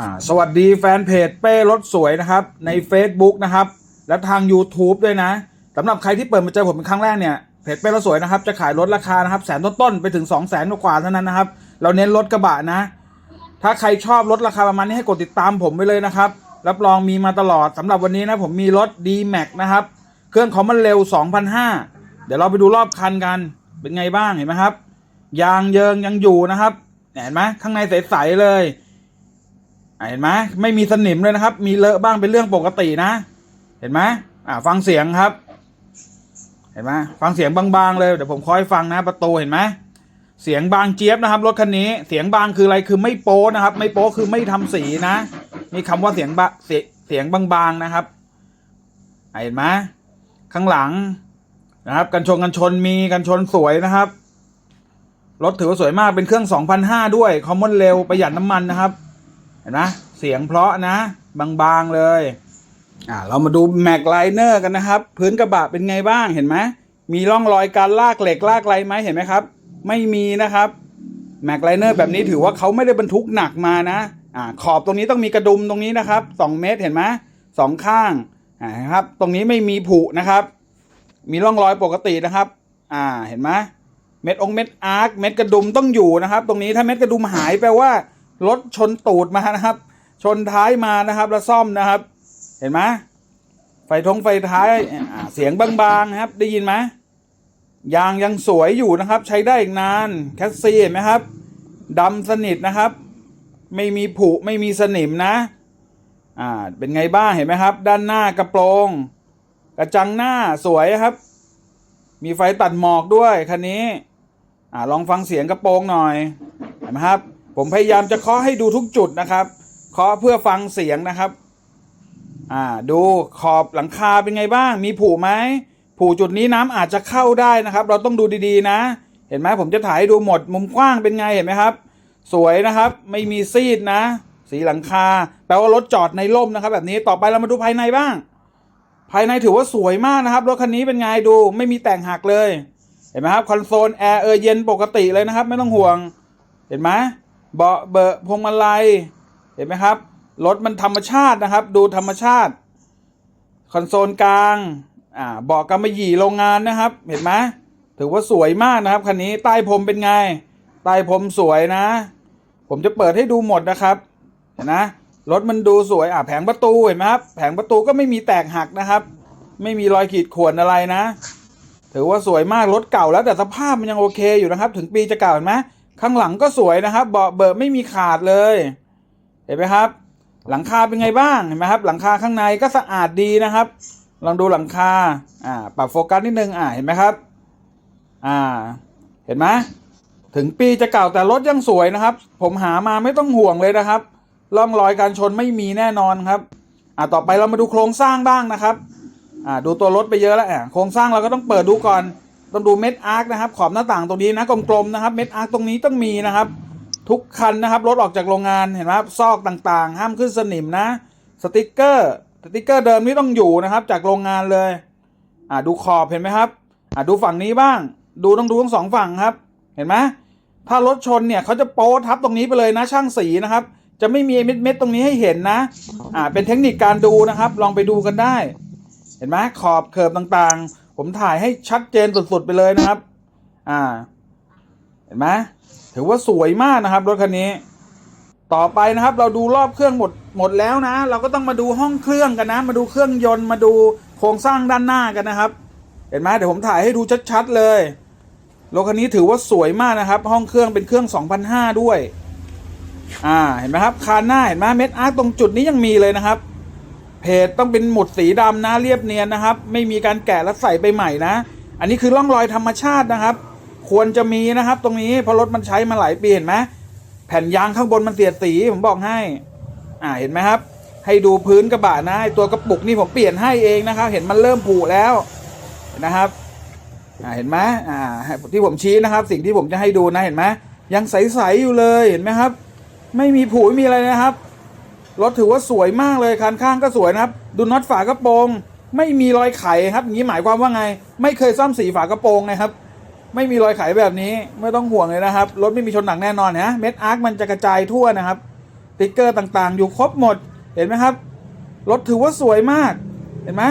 อ่าสวัสดีแฟนเพจเป้รถสวยนะครับ ใน Facebook นะครับ และทาง YouTube ด้วยนะสำหรับใครที่เปิดมาเจอผมเป็นครั้งแรกเนี่ยเพจเป้รถสวยนะครับ จะขายรถราคานะครับแสนต้นๆไปถึง 2 0 0แสนกว่าเท่านั้นนะครับ เราเน้นรถกระบะนะ ถ้าใครชอบรถราคาประมาณนี้ให้กดติดตามผมไว้เลยนะครับ รับรองมีมาตลอดสำหรับวันนี้นะผมมีรถ D Max นะครับ เครื่องของมันเร็ว2,500เดี๋ยวเราไปดูรอบคันกันเป็นไงบ้างเห็นไหมครับยางเยิงยังอยู่นะครับเห็นไหมข้างในใสๆเลย เห็นไหมไม่มีสนิมเลยนะครับ มีเลอะบ้างเป็นเรื่องปกตินะ เห็นไหมอ่าฟังเสียงครับ เห็นไหมฟังเสียงบางๆเลยเดี๋ยวผมคอยฟังนะ ประตูเห็นไหมเสียงบางเจี๊ยบนะครับรถคันนี้เสียงบางคืออะไรคือไม่โป๊นะครับ ไม่โป๊คือไม่ทำสีนะ มีคำว่าเสียงบะเสียงบางๆนะครับเห็นไหมข้างหลังนะครับ กันชนกันชนมีกันชนสวยนะครับรถถือว่าสวยมากเป็นเครื่อง2,500ด้วยคอมมอนเร็วประหยัดน้ำมันนะครับ เห็นไหมเสียงเพราะนะ บางๆเลยอ่าเรามาดูแม็กไลเนอร์กันนะครับ พื้นกระบะเป็นไงบ้างเห็นไหมมีร่องรอยการลากเหล็กลากอะไรไหมเห็นไหมครับ ไม่มีนะครับแม็กไลเนอร์แบบนี้ถือว่าเขาไม่ได้บรรทุกหนักมานะอ่าขอบตรงนี้ต้องมีกระดุมตรงนี้นะครับสองเมตรเห็นไหมสองข้างอ่าครับ ตรงนี้ไม่มีผุนะครับ มีร่องรอยปกตินะครับ อ่าเห็นไหมเม็ดองเม็ดอาร์คเม็ดกระดุมต้องอยู่นะครับ ตรงนี้ถ้าเม็ดกระดุมหายแปลว่า รถชนตูดมานะครับ ชนท้ายมานะครับ แล้วซ่อมนะครับ เห็นไหมไฟทงไฟท้ายเสียงบางๆนะครับได้ยินไหมยางยังสวยอยู่นะครับ ใช้ได้อีกนานแคสซีเห็นไหมครับดำสนิทนะครับ ไม่มีผุไม่มีสนิมนะอ่าเป็นไงบ้างเห็นไหมครับ ด้านหน้ากระโปรง กระจังหน้าสวยครับ มีไฟตัดหมอกด้วยคันนี้อ่าลองฟังเสียงกระโปรงหน่อยเห็นไหมครับ ผมพยายามจะเคาะให้ดูทุกจุดนะครับเคาะเพื่อฟังเสียงนะครับ อ่า ดูขอบหลังคาเป็นไงบ้าง มีผุไหมผุจุดนี้น้ำอาจจะเข้าได้นะครับ เราต้องดูดีๆนะ เห็นไหมผมจะถ่ายให้ดูหมด มุมกว้างเป็นไงเห็นไหมครับ สวยนะครับ ไม่มีซีดนะ สีหลังคา แปลว่ารถจอดในร่มนะครับ แบบนี้ต่อไปเรามาดูภายในบ้าง ภายในถือว่าสวยมากนะครับรถคันนี้เป็นไงดู ไม่มีแต่งหักเลย เห็นไหมครับคอนโซลแอร์เออเย็นปกติเลยนะครับ ไม่ต้องห่วง เห็นไหม เบาะเบอะพวงมาลัยเห็นไหมครับรถมันธรรมชาตินะครับ ดูธรรมชาติคอนโซลกลางอ่าเบาะกำมะหยี่โรงงานนะครับ เห็นไหมถือว่าสวยมากนะครับคันนี้ใต้พรมเป็นไงใต้พรมสวยนะ ผมจะเปิดให้ดูหมดนะครับเห็นนะรถมันดูสวยอ่าแผงประตูเห็นไหมครับแผงประตูก็ไม่มีแตกหักนะครับ ไม่มีรอยขีดข่วนอะไรนะ ถือว่าสวยมากรถเก่าแล้วแต่สภาพมันยังโอเคอยู่นะครับ ถึงปีจะเก่าเห็นไหม ข้างหลังก็สวยนะครับ เบาะเบอะไม่มีขาดเลย เห็นไหมครับ หลังคาเป็นไงบ้างเห็นไหมครับ หลังคาข้างในก็สะอาดดีนะครับ ลองดูหลังคาอ่าปรับโฟกัสนิดนึงอ่าเห็นไหมครับ อ่า เห็นไหมถึงปีจะเก่าแต่รถยังสวยนะครับ ผมหามาไม่ต้องห่วงเลยนะครับร่องรอยการชนไม่มีแน่นอนครับ อ่าต่อไปเรามาดูโครงสร้างบ้างนะครับ อ่าดูตัวรถไปเยอะแล้วอะโครงสร้างเราก็ต้องเปิดดูก่อน ต้องดูเม็ดอาร์คนะครับขอบหน้าต่างตรงนี้นะกลมๆนะครับ เม็ดอาร์คตรงนี้ต้องมีนะครับ ทุกคันนะครับรถออกจากโรงงานเห็นไหมครับซอกต่างๆ ห้ามขึ้นสนิมนะ สติกเกอร์สติกเกอร์เดิมนี่ต้องอยู่นะครับ จากโรงงานเลยอ่าดูขอบเห็นไหมครับอ่าดูฝั่งนี้บ้าง ดูต้องดูทั้งสองฝั่งครับ เห็นไหมถ้ารถชนเนี่ยเขาจะโป๊ทับตรงนี้ไปเลยนะช่างสีนะครับ จะไม่มีเม็ดเม็ดๆตรงนี้ให้เห็นนะอ่าเป็นเทคนิคการดูนะครับ ลองไปดูกันได้ เห็นไหมขอบเคิร์บต่างๆ ผมถ่ายให้ชัดเจนสุดๆไปเลยนะครับ อ่า เห็นไหมถือว่าสวยมากนะครับรถคันนี้ ต่อไปนะครับ เราดูรอบเครื่องหมดหมดแล้วนะ เราก็ต้องมาดูห้องเครื่องกันนะ มาดูเครื่องยนต์มาดูโครงสร้างด้านหน้ากันนะครับ เห็นไหมเดี๋ยวผมถ่ายให้ดูชัดๆเลยรถคันนี้ถือว่าสวยมากนะครับ ห้องเครื่องเป็นเครื่อง 2005 ด้วย อ่า เห็นไหมครับ คานหน้าเห็นไหมเม็ดอาร์ตตรงจุดนี้ยังมีเลยนะครับ เพจต้องเป็นหมุดสีดำนะเรียบเนียนนะครับ ไม่มีการแกะแล้วใส่ไปใหม่นะ อันนี้คือร่องรอยธรรมชาตินะครับ ควรจะมีนะครับ ตรงนี้เพราะรถมันใช้มาหลายปีเห็นไหมแผ่นยางข้างบนมันเสียดสีผมบอกให้ อ่าเห็นไหมครับ ให้ดูพื้นกระบะนะตัวกระปุกนี่ผมเปลี่ยนให้เองนะครับ เห็นมันเริ่มผุแล้วนนะครับอ่าเห็นไหมอ่าที่ผมชี้นะครับ สิ่งที่ผมจะให้ดูนะเห็นไหมยังใสๆอยู่เลยเห็นไหมครับ ไม่มีผุไม่มีอะไรนะครับ รถถือว่าสวยมากเลยคันข้างก็สวยนะครับ ดูน็อตฝากระโปรง ไม่มีรอยไขครับอย่างนี้หมายความว่าไง ไม่เคยซ่อมสีฝากระโปรงนะครับ ไม่มีรอยไขแบบนี้ไม่ต้องห่วงเลยนะครับ รถไม่มีชนหนักแน่นอนนะเม็ดอาร์คมันจะกระจายทั่วนะครับติ๊กเกอร์ต่างๆ อยู่ครบหมดเห็นไหมครับ รถถือว่าสวยมาก เห็นไหม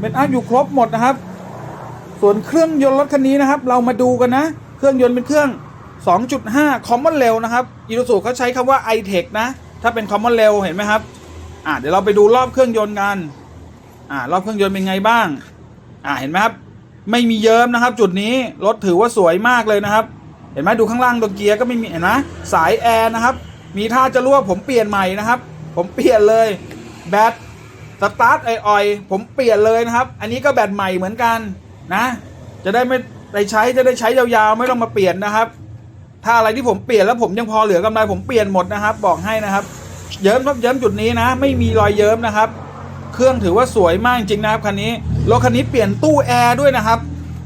เป็นอาร์ตอยู่ครบหมดนะครับ ส่วนเครื่องยนต์รถคันนี้นะครับ เรามาดูกันนะ เครื่องยนต์เป็นเครื่อง 2.5 Common Rail นะครับอีซูซูเขาใช้คำว่า i-Tech นะ ถ้าเป็น Common Rail เห็นไหมครับอ่าเดี๋ยวเราไปดูรอบเครื่องยนต์กันอ่ารอบเครื่องยนต์เป็นไงบ้างอ่าเห็นไหมครับ ไม่มีเยิ้มนะครับ จุดนี้รถถือว่าสวยมากเลยนะครับ เห็นไหมดูข้างล่างตัวเกียร์ก็ไม่มีเห็นไหมสายแอร์นะครับ มีท่าจะรั่วผมเปลี่ยนใหม่นะครับ ผมเปลี่ยนเลยแบตสตาร์ทอ่อยๆผมเปลี่ยนเลยนะครับ อันนี้ก็แบตใหม่เหมือนกันนะ จะได้ไม่ได้ใช้จะได้ใช้ยาวๆ ไม่ต้องมาเปลี่ยนนะครับ ถ้าอะไรที่ผมเปลี่ยนแล้วผมยังพอเหลือกำไรผมเปลี่ยนหมดนะครับ บอกให้นะครับ เยิ้มครับเยิ้มจุดนี้นะ ไม่มีรอยเยิ้มนะครับ เครื่องถือว่าสวยมากจริงนะครับคันนี้รถคันนี้เปลี่ยนตู้แอร์ด้วยนะครับ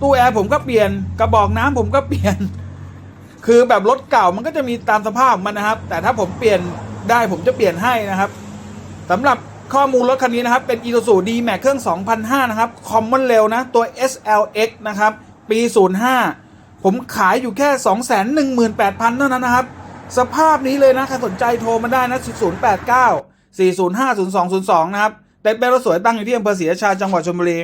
ตู้แอร์ผมก็เปลี่ยนกระบอกน้ำผมก็เปลี่ยน คือแบบรถเก่ามันก็จะมีตามสภาพมันนะครับ แต่ถ้าผมเปลี่ยนได้ผมจะเปลี่ยนให้นะครับสำหรับข้อมูลรถคันนี้นะครับ เป็น Isuzu D-Max เครื่อง 2005 นะครับ Common Rail นะ ตัว SLX นะครับ ปี 05 ผมขายอยู่แค่ 218,000 เท่านั้นนะครับ สภาพนี้เลยนะใครสนใจโทรมาได้นะ 089 405 0202 นะครับเต็นเป็นรถสวยตั้งอยู่ที่อำเภอศรีราชาจังหวัดชลบุรี